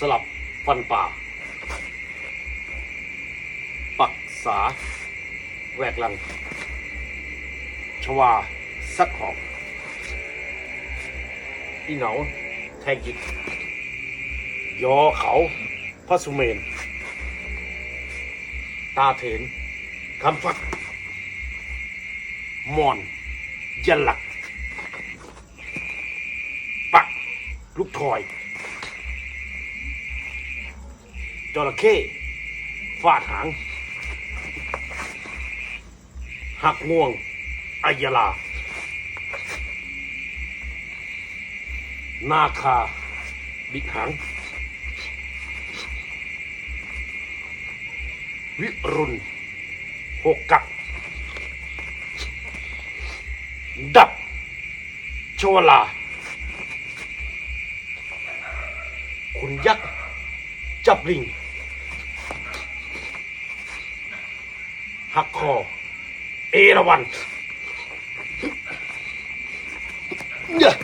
สลับฟันป่า ปักษา แวกลัง ชวาสักหอกอีเหนาแทงจิตยอเขาพระสุเมน ตาเถนคำฟักมอนยันหลัก ปัก ลูกถอย จระเข้ฟาดหาง หักง่วงอายลา นาคา บิดหาง วิรุณหกกัก ดับชวลา คุณยักษ์ จับลิง หักคอ เอราวันเยอะ